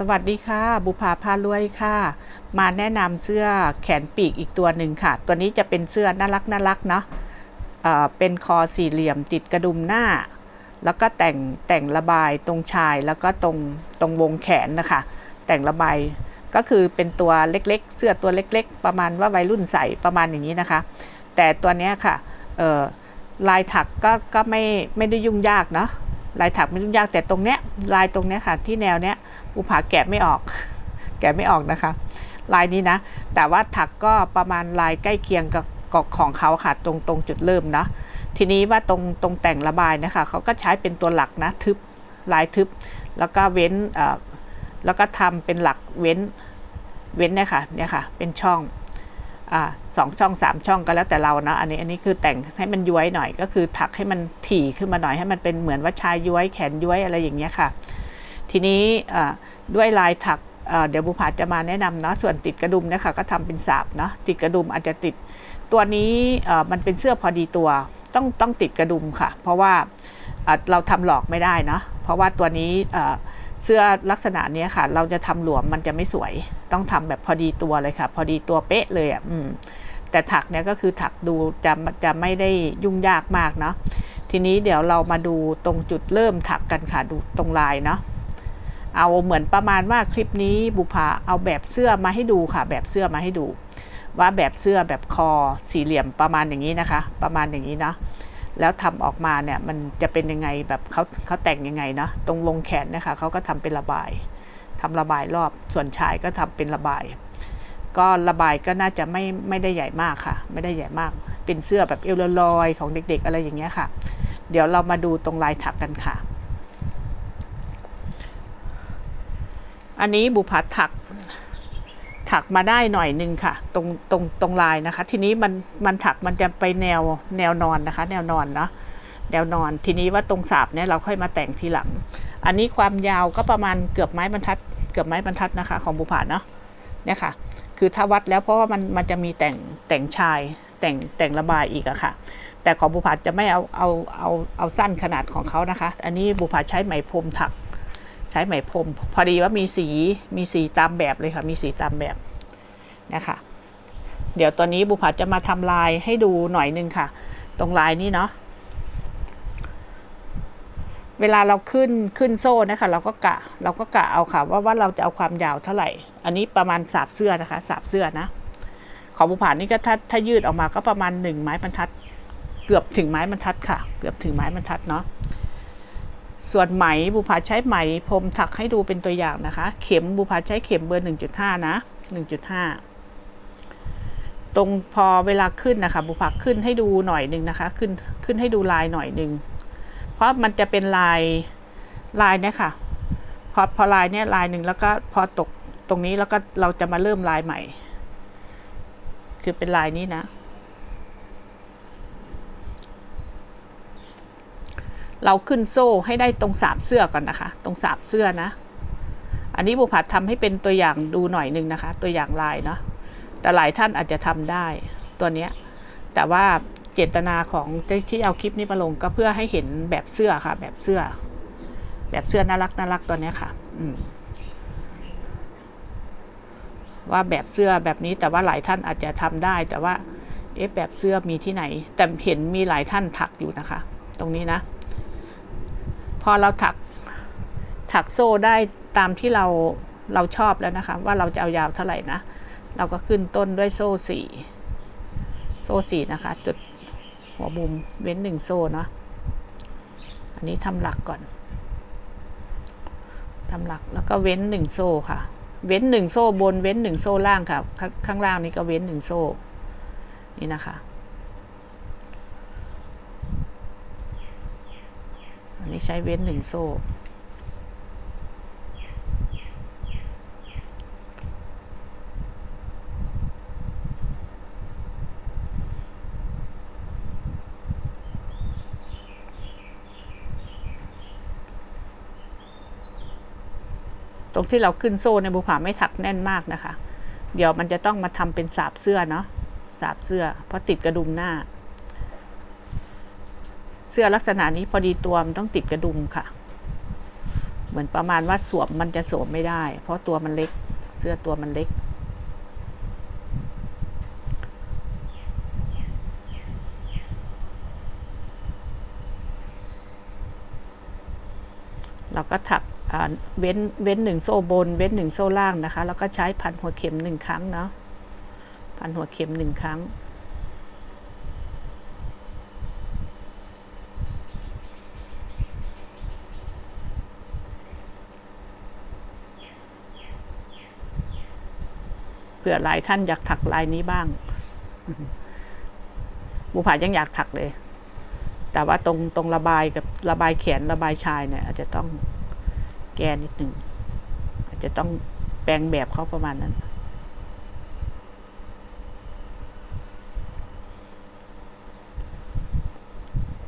สวัสดีค่ะ บุภาพารวยค่ะ มาแนะนำเสื้อแขนปีกอีกตัวหนึ่งค่ะ ตัวนี้จะเป็นเสื้อน่ารักน่ารักเนาะเเป็นคอสี่เหลี่ยมติดกระดุมหน้า แล้วก็แต่งแต่งระบายตรงชายแล้วก็ตรงตรงวงแขนนะคะ แต่งระบายก็คือเป็นตัวเล็กๆ เสื้อตัวเล็ก ๆ ประมาณว่าวัยรุ่นใส่ประมาณอย่างนี้นะคะ แต่ตัวนี้ค่ะลายถักก็ก็ไม่ไม่ได้ยุ่งยากเนาะลายถักไม่ยุ่งยากแต่ตรงเนี้ยลายตรงเนี้ยค่ะที่แนวเนี้ย อุผาแกะไม่ออก แกะไม่ออกนะคะ ลายนี้นะ แต่ว่าถักก็ประมาณลายใกล้เคียงกับกอกของเขาค่ะตรงตรงจุดเริ่มนะทีนี้ว่าตรงตรงแต่งระบายนะคะเขาก็ใช้เป็นตัวหลักนะทึบลายทึบ แล้วก็เว้นแล้วก็ทำเป็นหลักเว้นเว้นเนี่ยค่ะเนี่ยค่ะเป็นช่องอสองช่องสามช่องก็แล้วแต่เรานะอันนี้อันนี้คือแต่งให้มันย้วยหน่อยก็คือถักให้มันถี่ขึ้นมาหน่อยให้มันเป็นเหมือนว่าชายย้วยแขนย้วยอะไรอย่างเงี้ยค่ะ ทีนี้ด้วยลายถักเดี๋ยวบุภาจะมาแนะนำเนาะส่วนติดกระดุมนี่ยค่ะก็ทำเป็นสาบเนาะติดกระดุมอาจจะติดตัวนี้มันเป็นเสื้อพอดีตัวต้องต้องติดกระดุมค่ะ เพราะว่าเราทำหลอกไม่ได้เนาะเพราะว่าตัวนี้เสื้อลักษณะนี้ค่ะ เราจะทำหลวมมันจะไม่สวย ต้องทำแบบพอดีตัวเลยค่ะ พอดีตัวเป๊ะเลยอะแต่ถักเนี่ยก็คือถักดูจะจะไม่ได้ยุ่งยากมากเนาะทีนี้เดี๋ยวเรามาดูตรงจุดเริ่มถักกันค่ะดูตรงลายเนาะ เอาเหมือนประมาณว่าคลิปนี้บุพาเอาแบบเสื้อมาให้ดูค่ะ แบบเสื้อมาให้ดู ว่าแบบเสื้อแบบคอสี่เหลี่ยมประมาณอย่างนี้นะคะ ประมาณอย่างนี้เนาะแล้วทำออกมาเนี่ยมันจะเป็นยังไงแบบเขาเขาแต่งยังไงเนาะตรงวงแขนนะคะเขาก็ทำเป็นระบายทำระบายรอบส่วนชายก็ทำเป็นระบาย ก็ระบายก็น่าจะไม่ไม่ได้ใหญ่มากค่ะ ไม่ได้ใหญ่มาก เป็นเสื้อแบบเอวลอยของเด็ก ๆ อะไรอย่างเงี้ยค่ะ เดี๋ยวเรามาดูตรงลายถักกันค่ะ อันนี้บุพัดถักถักมาได้หน่อยหนึ่งค่ะ ตรงตรงตรงลายนะคะ ทีนี้มันมันถักมันจะไปแนวแนวนอนนะคะ แนวนอนเนาะแนวนอน ทีนี้ว่าตรงสาบเนี่ยเราค่อยมาแต่งทีหลัง อันนี้ความยาวก็ประมาณเกือบไม้บรรทัด เกือบไม้บรรทัดนะคะ ของบุผาเนาะเนี่ยค่ะ คือถ้าวัดแล้วเพราะว่ามันมันจะมีแต่งแต่งชาย แต่งแต่งระบายอีกอะค่ะ แต่ของบุผาจะไม่เอาเอาเอาเอาสั้นขนาดของเขานะคะ อันนี้บุผาใช้ไหมพรมถัก ช้ไหมพรม พอดีว่ามีสีมีสีตามแบบเลยค่ะ มีสีตามแบบนะคะ เดี๋ยวตอนนี้บุผาจะมาทำลายให้ดูหน่อยนึงค่ะ ตรงลายนี้เนาะเวลาเราขึ้นขึ้นโซ่นะคะ เราก็กะเราก็กะเอาค่ะ ว่าว่าเราจะเอาความยาวเท่าไหร่ อันนี้ประมาณสาบเสื้อนะคะสาบเสื้อนะของบุผานี่ก็ถ้าถ้ายืดออกมาก็ประมาณหนึ่งไม้บรรทัด เกือบถึงไม้บรรทัดค่ะ เกือบถึงไม้บรรทัดเนาะ ส่วนไหมบุพาใช้ไหมพรมถักให้ดูเป็นตัวอย่างนะคะ เข็มบุพาใช้เข็มเบอร์หนึ่งจุดห้านะหนึ่งจุดห้าตรงพอเวลาขึ้นนะคะ บุพาขึ้นให้ดูหน่อยหนึ่งนะคะ ขึ้นขึ้นให้ดูลายหน่อยหนึ่งเพราะมันจะเป็นลายลายเนี่ยค่ะพอพอลายเนี่ยลายหนึ่งแล้วก็พอตกตรงนี้แล้วก็เราจะมาเริ่มลายใหม่ คือเป็นลายนี้นะ เราขึ้นโซ่ให้ได้ตรงสามเสื้อก่อนนะคะ ตรงสามเสื้อนะ อันนี้บุพัดทำให้เป็นตัวอย่างดูหน่อยหนึ่งนะคะ ตัวอย่างลายเนาะแต่หลายท่านอาจจะทำได้ตัวเนี้ยแต่ว่าเจตนาของที่เอาคลิปนี้มาลงก็เพื่อให้เห็นแบบเสื้อค่ะ แบบเสื้อ แบบเสื้อน่ารักน่ารักตัวเนี้ยค่ะ อืมว่าแบบเสื้อแบบนี้แต่ว่าหลายท่านอาจจะทำได้ แต่ว่าเอ๊ะแบบเสื้อมีที่ไหน แต่เห็นมีหลายท่านถักอยู่นะคะ ตรงนี้นะ อเราถักถักโซ่ได้ตามที่เราเราชอบแล้วนะคะ ว่าเราจะเอายาวเท่าไหร่นะ เราก็ขึ้นต้นด้วยโซ่สี่โซ่สี่นะคะ จุดหัวมุมเว้นหนึ่งโซ่เนาะอันนี้ทำหลักก่อนทำหลักแล้วก็เว้นหนึ่งโซ่ค่ะ เว้นหนึ่งโซ่บนเว้นหนึ่งโซ่ล่างค่ะขข้างล่างนี้ก็เว้นหนึ่งโซ่ นี่นะคะ นนี้ใช้เว้นหนึ่งโซ่ ตรงที่เราขึ้นโซ่ในบุผาไม่ถักแน่นมากนะคะ เดี๋ยวมันจะต้องมาทำเป็นสาบเสื้อเนาะสาบเสื้อ เพราะติดกระดุมหน้า สื้อลักษณะนี้พอดีตัวมันต้องติดกระดุมค่ะบมือนประมาณว่าสวมมันจะสวมไม่ได้ เพราะตัวมันเล็ก เสื้อตัวมันเล็ก เราก็ถักเว้นเว้นหนึ่งโซ่บน เว้นหนึ่งโซ่ล่างนะคะ แล้วก็ใช้พันหัวเข็มหนึ่งครั้งเนาะพันหัวเข็มหนึ่งครั้ง ผื่อหลายท่านอยากถักลายนี้บ้างบูผายังอยากถักเลย แต่ว่าตรงตรงระบายกับระบายแขนระบายชายเนี่ย อาจจะต้องแก้นิดหนึ่งอาจจะต้องแปลงแบบเขาประมาณนั้น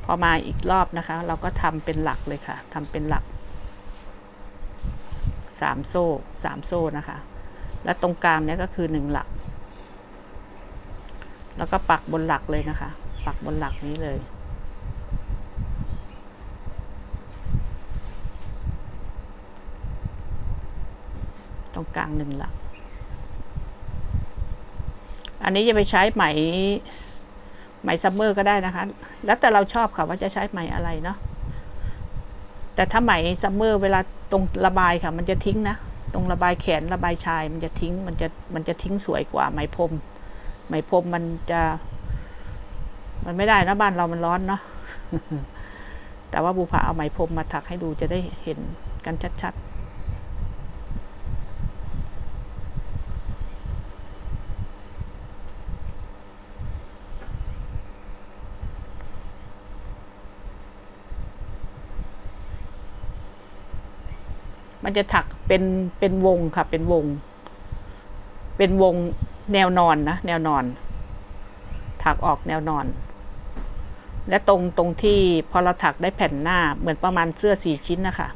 พอมาอีกรอบนะคะ เราก็ทำเป็นหลักเลยค่ะทำเป็นหลักสามโซ่สามโซ่นะคะ และตรงกลางเนี่ยก็คือหนึ่งหลัก แล้วก็ปักบนหลักเลยนะคะ ปักบนหลักนี้เลย ตรงกลางหนึ่งหลัก อันนี้จะไปใช้ไหมไหมซัมเมอร์ก็ได้นะคะ แล้วแต่เราชอบค่ะว่าจะใช้ไหมอะไรเนาะแต่ถ้าไหมซัมเมอร์เวลาตรงระบายค่ะ มันจะทิ้งนะ ตรงระบายแขนระบายชายมันจะทิ้งมันจะมันจะทิ้งสวยกว่าไหมพรมไหมพรมมันจะ มันไม่ได้นะบ้านเรามันร้อนเนาะแต่ว่าบูผาเอาไหมพรมมาถักให้ดูจะได้เห็นกันชัดๆมันจะถัก เป็นเป็นวงค่ะ เป็นวง เป็นวงแนวนอนนะแนวนอน ถักออกแนวนอน และตรงตรงที่พอเราถักได้แผ่นหน้าเหมือนประมาณเสื้อสี่ชิ้นนะคะ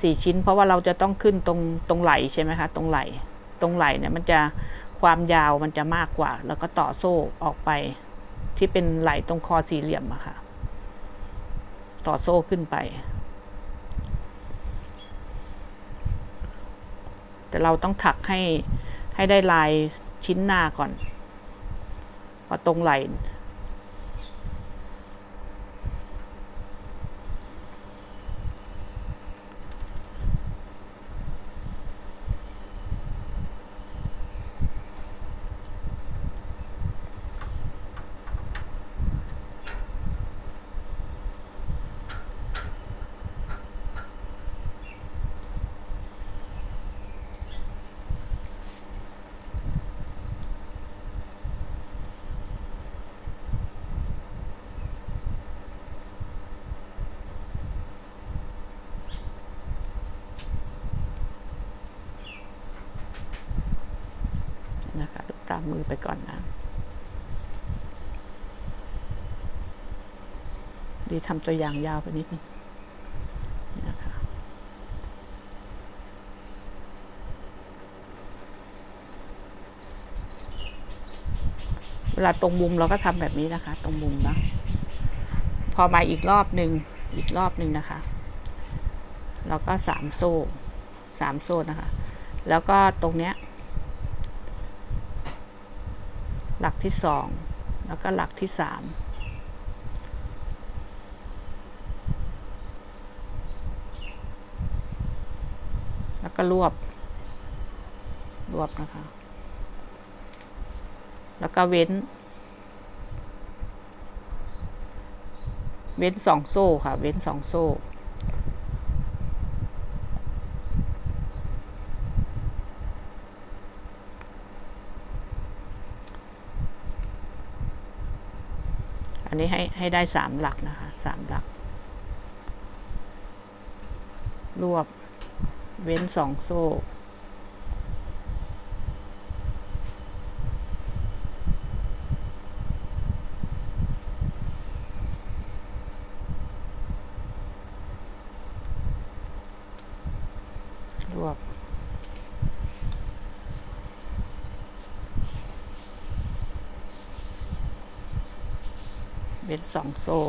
สี่ชิ้น เพราะว่าเราจะต้องขึ้นตรงตรงไหลใช่ไหมคะ ตรงไหล ตรงไหลเนี่ยมันจะความยาวมันจะมากกว่า แล้วก็ต่อโซ่ออกไป ที่เป็นไหลตรงคอสี่เหลี่ยมอะค่ะ ต่อโซ่ขึ้นไป แต่เราต้องถักให้ให้ได้ลายชิ้นหน้าก่อน พอตรงไหล่ นะคะดูตามมือไปก่อนนะ ดีทำตัวอย่างยาวไปนิดนึงนะคะเวลาตรงมุมเราก็ทำแบบนี้นะคะ ตรงมุมนะ พอมาอีกรอบหนึ่งอีกรอบหนึ่งนะคะเราก็สามโซ่สามโซ่นะคะ แล้วก็ตรงเนี้ย หลักที่สองแล้วก็หลักที่สามแล้วก็รวบ รวบนะคะ แล้วก็เว้น เว้นสองโซ่ค่ะ เว้นสองโซ่ อันนี้ให้ให้ได้สามหลักนะคะสามหลัก รวบ เว้นสองโซ่ สองโซ่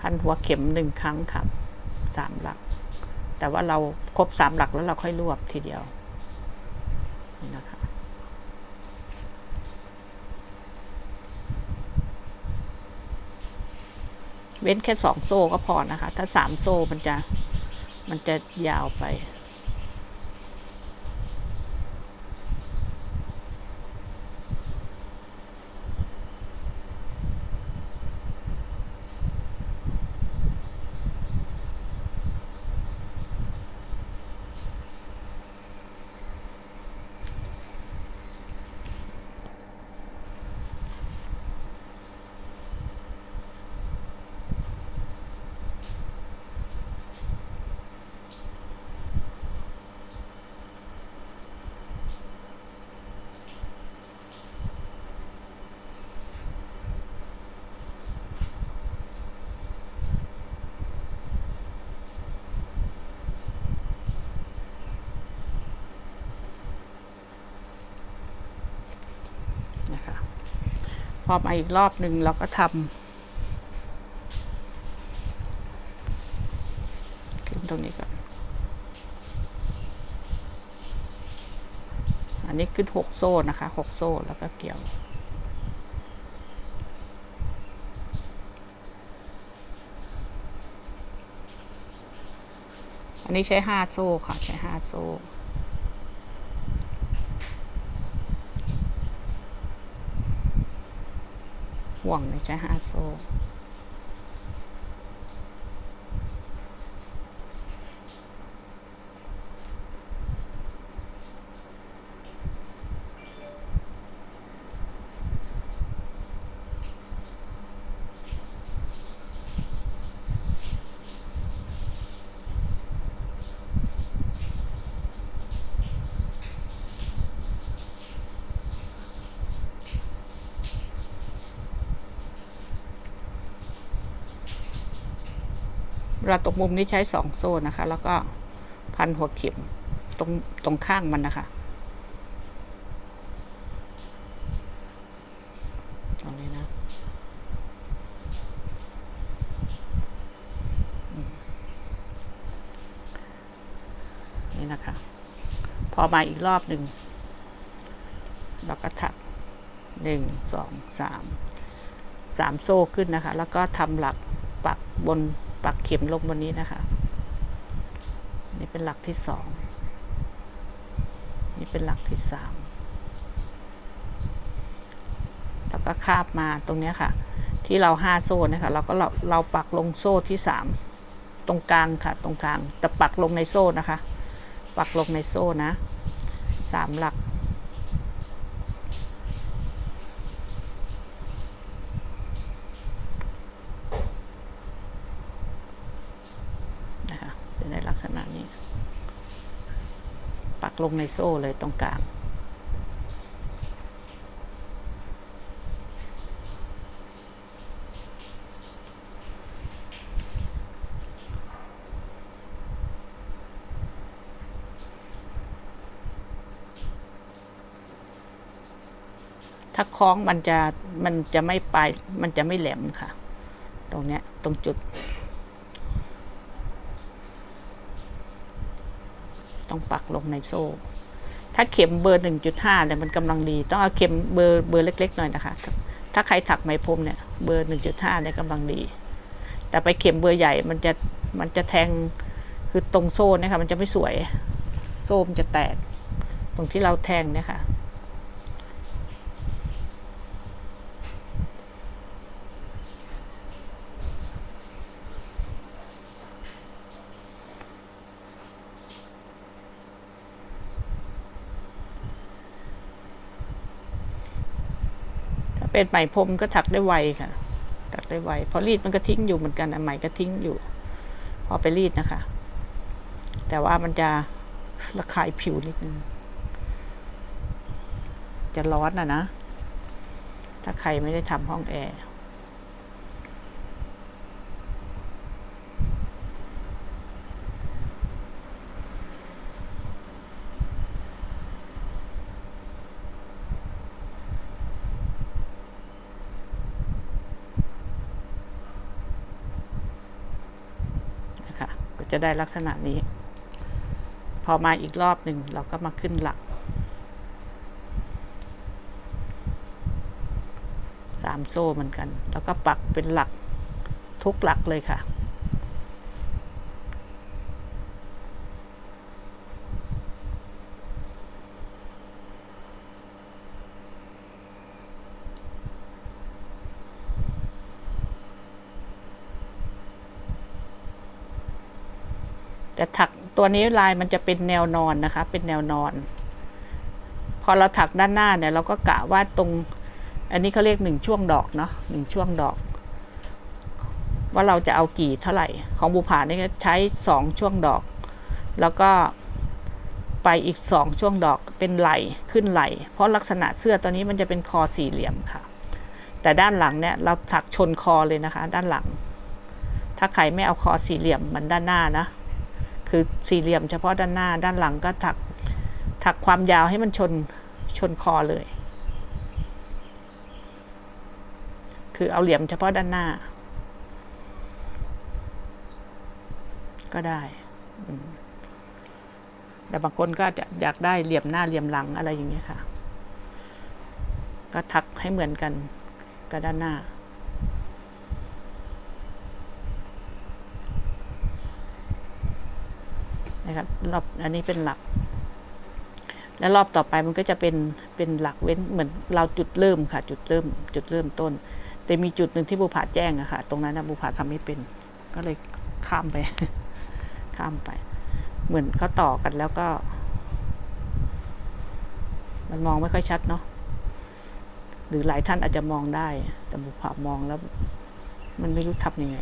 พันหัวเข็มหนึ่งครั้งครับสามหลัก แต่ว่าเราครบสามหลักแล้วเราค่อยรวบทีเดียว เว้นแค่สองโซ่ก็พอนะคะ ถ้าสามโซ่มันจะมันจะยาวไป อมาอีกรอบหนึ่งเราก็ทำขึ้นตรงนี้ก่อน อันนี้ขึ้นหกโซ่นะคะหกโซ่แล้วก็เกี่ยวอันนี้ใช้ห้าโซ่ค่ะ ใช้ห้าโซ่ ห่วงเนี่ยใช้ห้าโซ เวลาตกมุมนี้ใช้สองโซ่นะคะ แล้วก็พันหัวเข็มตรงตรงข้างมันนะคะตรงนี้นะนี่นะคะ พอมาอีกรอบหนึ่งเราก็ถักหนึ่งสองสามสามโซ่ขึ้นนะคะ แล้วก็ทำหลักปักบน ปักเข็มลงบนนี้นะคะ นี่เป็นหลักที่สอง นี่เป็นหลักที่สามแล้วก็คาบมาตรงนี้ค่ะ ที่เราห้าโซ่นะคะ เราก็เราเราปักลงโซ่ที่สามตรงกลางค่ะ ตรงกลางแต่ปักลงในโซ่นะคะ ปักลงในโซ่นะสามหลัก นะคะเป็นในลักษณะนี้ ปัก ลงในโซ่เลยตรงกลางถ้าคล้องมันจะมันจะไม่ไปลายมันจะไม่แหลมค่ะ ตรงเนี้ยตรงจุด ต้องปักลงในโซ่ ถ้าเข็มเบอร์หนึ่งจุดห้าเนี่ยมันกำลังดี ต้องเอาเข็มเบอร์เบอร์เล็ก ๆ หน่อยนะคะ ถ้าใครถักไหมพรมเนี่ยเบอร์หนึ่งจุดห้าเนี่ยกำลังดี แต่ไปเข็มเบอร์ใหญ่มันจะมันจะแทงคือตรงโซ่เนี่ยค่ะมันจะไม่สวย โซ่มันจะแตก ตรงที่เราแทงเนี่ยค่ะ เป็นไหมพรมก็ถักได้ไวค่ะ ถักได้ไวเพราะรีดมันก็ทิ้งอยู่เหมือนกันอะไหมก็ทิ้งอยู่ พอไปรีดนะคะ แต่ว่ามันจะระคายผิวนิดนึง จะร้อนอะนะ ถ้าใครไม่ได้ทำห้องแอร์ ก็ จะได้ลักษณะนี้ พอมาอีกรอบหนึ่งเราก็มาขึ้นหลักสามโซ่เหมือนกัน แล้วก็ปักเป็นหลักทุกหลักเลยค่ะ แต่ถัก ตัวนี้ลายมันจะเป็นแนวนอนนะคะ เป็นแนวนอน พอเราถักด้านหน้าเนี่ยเราก็กะว่าตรง อันนี้เขาเรียกหนึ่งช่วงดอกเนาะหนึ่งช่วงดอก ว่าเราจะเอากี่เท่าไหร่ ของบุผานี่ใช้สองช่วงดอก แล้วก็ไปอีกสองช่วงดอกเป็นไหลขึ้นไหล เพราะลักษณะเสื้อตัวนี้มันจะเป็นคอสี่เหลี่ยมค่ะ แต่ด้านหลังเนี่ยเราถักชนคอเลยนะคะ ด้านหลัง ถ้าใครไม่เอาคอสี่เหลี่ยมเหมือนด้านหน้านะ คือสี่เหลี่ยมเฉพาะด้านหน้าด้านหลังก็ถักถักความยาวให้มันชนชนคอเลย คือเอาเหลี่ยมเฉพาะด้านหน้า ก็ได้แต่บางคนก็จะอยากได้เหลี่ยมหน้าเหลี่ยมหลังอะไรอย่างเงี้ยค่ะ ก็ถักให้เหมือนกันกับด้านหน้า นะครับรอบอันนี้เป็นหลัก แล้วรอบต่อไปมันก็จะเป็นเป็นหลักเว้นเหมือนเราจุดเริ่มค่ะ จุดเริ่ม จุดเริ่มต้น แต่มีจุดหนึ่งที่บุผาแจ้งอะค่ะ ตรงนั้นนะบุผาทำไม่เป็น ก็เลยข้ามไป ข้ามไป เหมือนเขาต่อกันแล้วก็ มันมองไม่ค่อยชัดเนาะหรือหลายท่านอาจจะมองได้ แต่บุผามองแล้ว มันไม่รู้ทำยังไง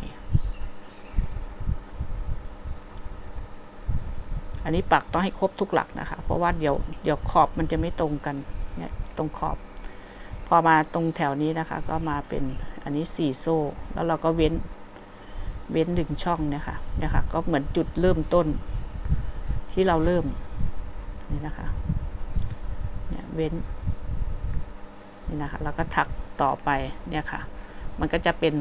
อันนี้ปักต้องให้ครบทุกหลักนะคะ เพราะว่าเดี๋ยวเดี๋ยวขอบมันจะไม่ตรงกันเนี่ยตรงขอบ พอมาตรงแถวนี้นะคะ ก็มาเป็นอันนี้สี่โซ่ แล้วเราก็เว้นเว้นหนึ่งช่องเนี่ยค่ะเนี่ยค่ะ ก็เหมือนจุดเริ่มต้นที่เราเริ่มนี่นะคะเนี่ยเว้นนี่นะคะแล้วก็ถักต่อไปเนี่ยค่ะ มันก็จะเป็น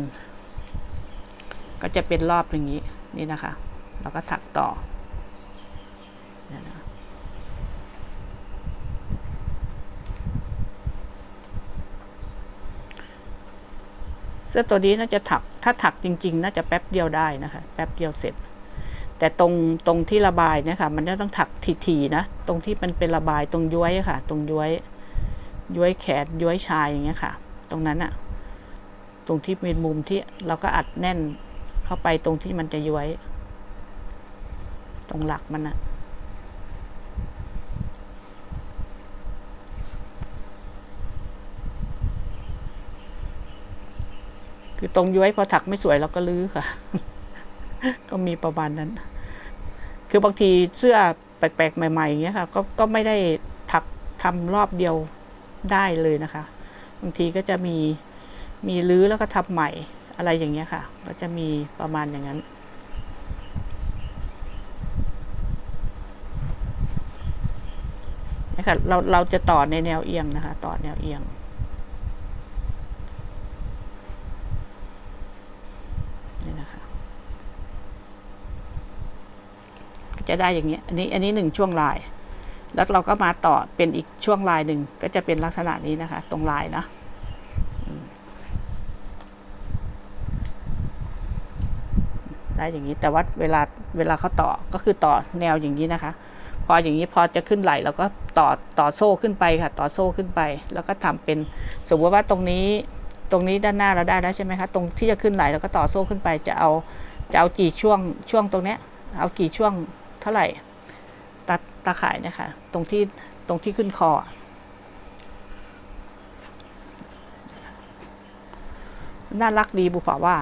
ก็จะเป็นรอบอย่างนี้นี่นะคะแล้วก็ถักต่อ นี่ยนะเสื้อตัวนี้น่าจะถัก ถ้าถักจริง ๆ น่าจะแป๊บเดียวได้นะคะ แป๊บเดียวเสร็จ แต่ตรงตรงที่ระบายเนี่ยค่ะ มันจะต้องถักทีๆนะ ตรงที่มันเป็นระบายตรงย้วยค่ะ ตรงย้วย ย้วยแขนย้วยชายอย่างเงี้ยค่ะ ตรงนั้นอะตรงที่เป็นมุมที่เราก็อัดแน่นเข้าไปตรงที่มันจะย้วย ตรงหลักมันอะ คือตรงย้วยพอถักไม่สวยเราก็ลื้อค่ะ ก็มีประมาณนั้น คือบางทีเสื้อแปลกๆ ใหม่ๆอย่างเงี้ยค่ะ ก็ก็ไม่ได้ถักทำรอบเดียวได้เลยนะคะ บางทีก็จะมีมีลื้อแล้วก็ทำใหม่อะไรอย่างเงี้ยค่ะ ก็จะมีประมาณอย่างนั้นนะคะเราเราจะต่อในแนวเอียงนะคะ ต่อแนวเอียง นี่นะคะก็ จะได้อย่างเงี้ยอันนี้อันนี้หนึ่งช่วงลาย แล้วเราก็มาต่อเป็นอีกช่วงลายหนึ่งก็จะเป็นลักษณะนี้นะคะ ตรงลายนะได้อย่างนี้แต่ว่าเวลาเวลาเขาต่อก็คือต่อแนวอย่างนี้นะคะ พออย่างนี้พอจะขึ้นไหลเราก็ต่อต่อโซ่ขึ้นไปค่ะ ต่อโซ่ขึ้นไป แล้วก็ทำเป็นสมมติว่าตรงนี้ตรงนี้ด้านหน้าเราได้แล้วใช่ไหมคะตรงที่จะขึ้นไหลเราก็ต่อโซ่ขึ้นไปจะเอาจะเอากี่ช่วงช่วงตรงเนี้ยเอากี่ช่วง เท่าไหร่ตาตาข่ายนี่ยค่ะตรงที่ตรงที่ขึ้นคอ น่ารักดีบุปผาว่า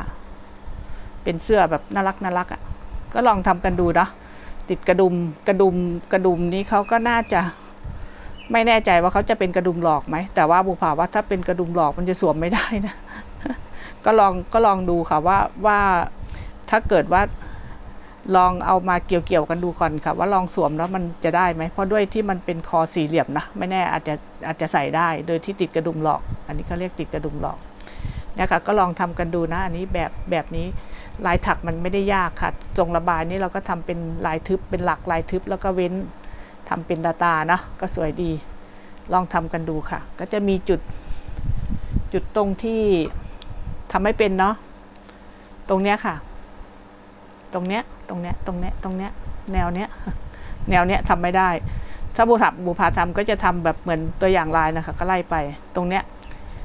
เป็นเสื้อแบบน่ารักน่ารักอะ่ะ ก็ลองทำกันดูเนาะติดกระดุมกระดุมกระดุมนี้เขาก็น่าจะไม่แน่ใจว่าเขาจะเป็นกระดุมหลอกไหม แต่ว่าบุภาว่าถ้าเป็นกระดุมหลอกมันจะสวมไม่ได้นะ ก็ลองก็ลองดูค่ะว่าว่าถ้าเกิดว่า ลองเอามาเกี่ยวๆกันดูก่อนค่ะ ว่าลองสวมแล้วมันจะได้ไหมเพราะด้วยที่มันเป็นคอสี่เหลี่ยมนะไม่แน่อาจจะอาจจะใส่ได้ โดยที่ติดกระดุมหลอก อันนี้เขาเรียกติดกระดุมหลอกเนี่ยค่ะก็ลองทำกันดูนะอันนี้แบบแบบนี้ลายถักมันไม่ได้ยากค่ะทรงระบายนี่เราก็ทำเป็นลายทึบเป็นหลักลายทึบ แล้วก็เว้นทำเป็นตาตานะก็สวยดี ลองทำกันดูค่ะ ก็จะมีจุดจุดตรงที่ทำไม่เป็นเนาะตรงเนี้ยค่ะ ตรงเนี้ยตรงเนี้ยตรงเนี้ยตรงเนี้ยแนวเนี้ยแนวเนี้ยทำไม่ได้ ถ้าบูถับบูพาทำก็จะทำแบบเหมือนตัวอย่างลายนะคะ ก็ไล่ไป ตรงเนี้ย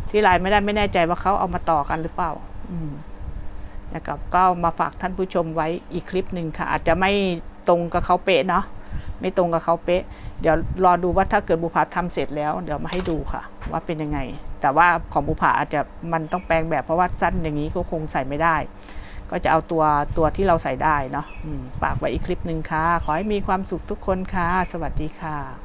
ที่ลายไม่ได้ไม่แน่ใจว่าเขาเอามาต่อกันหรือเปล่า อืมนะครับก็มาฝากท่านผู้ชมไว้อีกคลิปหนึ่งค่ะ อาจจะไม่ตรงกับเขาเป๊ะเนาะไม่ตรงกับเขาเป๊ะ เดี๋ยวรอดูว่าถ้าเกิดบุภาทำเสร็จแล้ว เดี๋ยวมาให้ดูค่ะ ว่าเป็นยังไง แต่ว่าของบุภาอาจจะมันต้องแปลงแบบเพราะว่าสั้นอย่างนี้ก็คงใส่ไม่ได้ ก็จะเอาตัวตัวที่เราใส่ได้เนาะฝากไว้อีกคลิปหนึ่งค่ะ ขอให้มีความสุขทุกคนค่ะ สวัสดีค่ะ